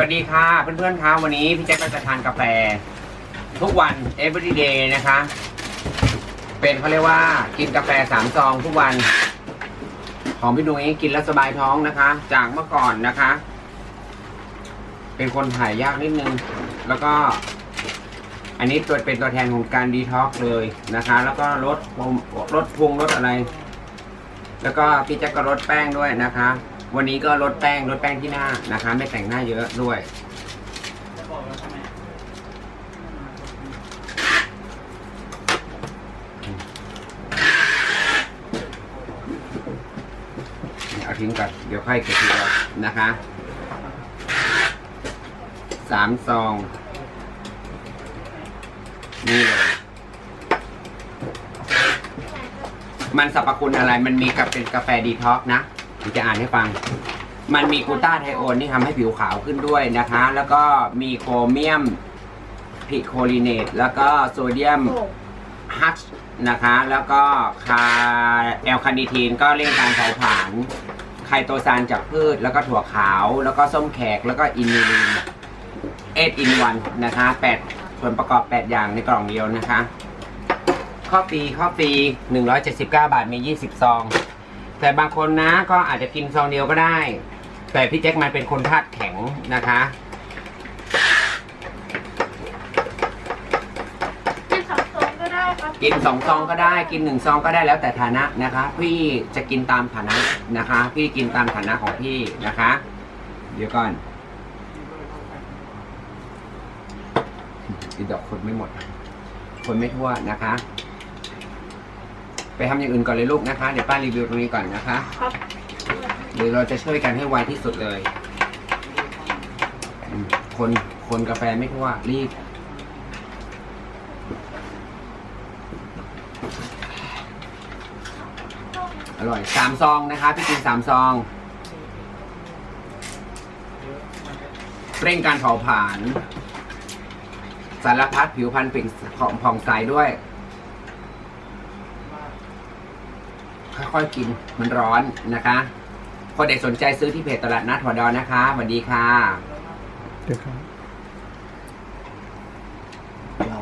วัสดีค่ะ เพื่อนๆคะวันนี้พี่แจ็คก็จะทานกาแฟ ทุกวัน every day นะคะ เป็นเขาเรียกว่ากินกาแฟสามซองทุกวัน ของพี่นุ้ยกินแล้วสบายท้องนะคะ จากเมื่อก่อนนะคะ เป็นคนถ่ายยากนิดนึง แล้วก็ อันนี้ตัวเป็นตัวแทนของการดีท็อกซ์เลยนะคะ แล้วก็ลดลดพุงลดอะไร แล้วก็พี่แจ็คก็ลดแป้งด้วยนะคะ วันนี้ก็ลดแป้งลดแป้งที่หน้านะคะ ไม่แต่งหน้าเยอะด้วย เอาทิ้งก่อนเดี๋ยวค่อยเก็บทีเดียวนะคะสามซอง นี่เลยมันสรรพคุณอะไรมันมีกับเป็นกาแฟดีท็อกนะ จะอ่านให้ฟัง มันมีกูต้าไทโอนที่ทำให้ผิวขาวขึ้นด้วยนะคะ แล้วก็มีโครเมียมพิโคลีเนต แล้วก็โซเดียมฮัชนะคะ แล้วก็คาแอลคานิทีนก็เร่งการเผาผลาญไคโตซานจากพืช แล้วก็ถั่วขาว แล้วก็ส้มแขก แล้วก็อินูลินเอทอินวันนะคะแปดส่วนประกอบ 8 อย่างในกล่องเดียวนะคะ ข้อฟีข้อฟรี179 บาทมี 20 ซอง แต่บางคนนะก็อาจจะกินซองเดียวก็ได้ แต่พี่แจ็คมันเป็นคนธาตุแข็งนะคะกินสองซองก็ได้ครับกินสองซองก็ได้กินหนึ่งซองก็ได้แล้วแต่ฐานะนะคะ พี่จะกินตามฐานะนะคะ พี่กินตามฐานะของพี่นะคะ เดี๋ยวก่อนอีดอกคนไม่หมด คนไม่ทั่วนะคะ ไปทำอย่างอื่นก่อนเลยลูกนะคะ เดี๋ยวป้ารีวิวตรงนี้ก่อนนะคะ ครับหรือเราจะช่วยกันให้ไวที่สุดเลยอืมคนคนกาแฟไม่ทั่วรีบ อร่อยสามซองนะคะพี่กินสามซอง เร่งการเผาผลาญสารพัดผิวพรรณเปล่งผ่องผ่องใสด้วย ค่อยๆกินมันร้อนนะคะคนใดสนใจซื้อที่เพจตลาดนัดหัวดอนนะคะสวัสดีค่ะ เดี๋ยวครับ